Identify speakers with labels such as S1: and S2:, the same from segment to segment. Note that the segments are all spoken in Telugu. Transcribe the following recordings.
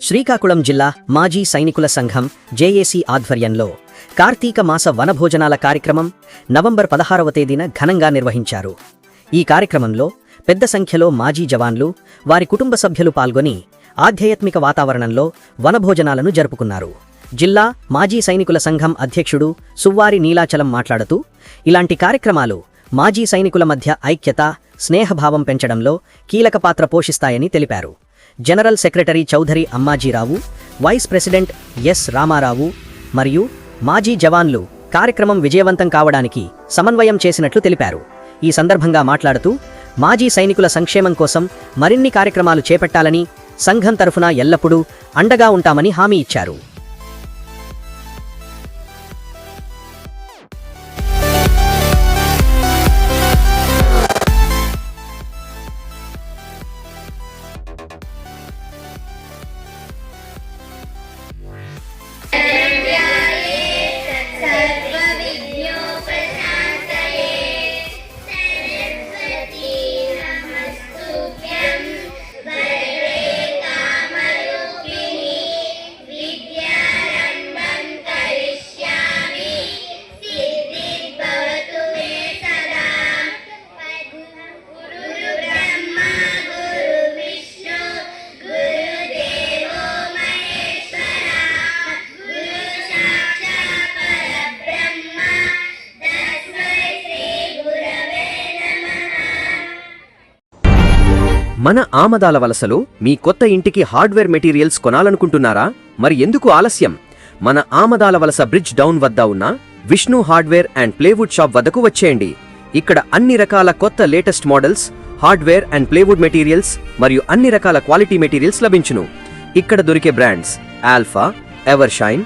S1: శ్రీకాకుళం జిల్లా మాజీ సైనికుల సంఘం జేఏసీ ఆధ్వర్యంలో కార్తీక మాస వనభోజనాల కార్యక్రమం నవంబర్ పదహారవ తేదీన ఘనంగా నిర్వహించారు. ఈ కార్యక్రమంలో పెద్ద సంఖ్యలో మాజీ జవాన్లు వారి కుటుంబ సభ్యులు పాల్గొని ఆధ్యాత్మిక వాతావరణంలో వనభోజనాలను జరుపుకున్నారు. జిల్లా మాజీ సైనికుల సంఘం అధ్యక్షుడు సువ్వారి నీలాచలం మాట్లాడుతూ ఇలాంటి కార్యక్రమాలు మాజీ సైనికుల మధ్య ఐక్యత స్నేహభావం పెంచడంలో కీలక పాత్ర పోషిస్తాయని తెలిపారు. General secretary Chaudhary Ammajirao vice president S Ramarao మరియు మాజీ జవాన్లు కార్యక్రమం విజయవంతం కావడానికి సమన్వయం చేసినట్లు తెలిపారు. ఈ సందర్భంగా మాట్లాడుతూ మాజీ సైనికుల సంక్షేమం కోసం మరిన్ని కార్యక్రమాలు చేపట్టాలని సంఘం తరఫున ఎల్లప్పుడూ అండగా ఉంటామని హామీ ఇచ్చారు.
S2: మన ఆమదాల వలసలో మీ కొత్త ఇంటికి హార్డ్వేర్ మెటీరియల్స్ కొనాలనుకుంటున్నారా? మరి ఎందుకు ఆలస్యం? మన ఆమదాల వలస బ్రిడ్జ్ డౌన్ వద్ద ఉన్న Vishnu hardware and plywood shop వద్దకు వచ్చేయండి. ఇక్కడ అన్ని రకాల కొత్త latest models hardware and plywood materials మరియు అన్ని రకాల క్వాలిటీ మెటీరియల్స్ లభించును. ఇక్కడ దొరికే brands Alpha Evershine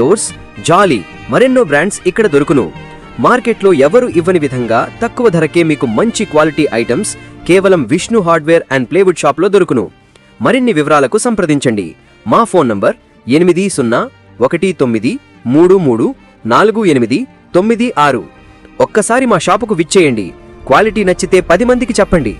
S2: doors Jolly మరెన్నో బ్రాండ్స్ ఇక్కడ దొరుకును. మార్కెట్లో ఎవరు ఇవ్వని విధంగా తక్కువ ధరకే మీకు మంచి క్వాలిటీ ఐటమ్స్ కేవలం విష్ణు హార్డ్వేర్ అండ్ ప్లేవుడ్ షాప్లో దొరుకును. మరిన్ని వివరాలకు సంప్రదించండి. మా ఫోన్ నంబర్ ఎనిమిది సున్నా ఒకటి తొమ్మిది మూడు మూడు నాలుగు ఎనిమిది తొమ్మిది ఆరు. ఒక్కసారి మా షాపుకు విచ్చేయండి. క్వాలిటీ నచ్చితే పది మందికి చెప్పండి.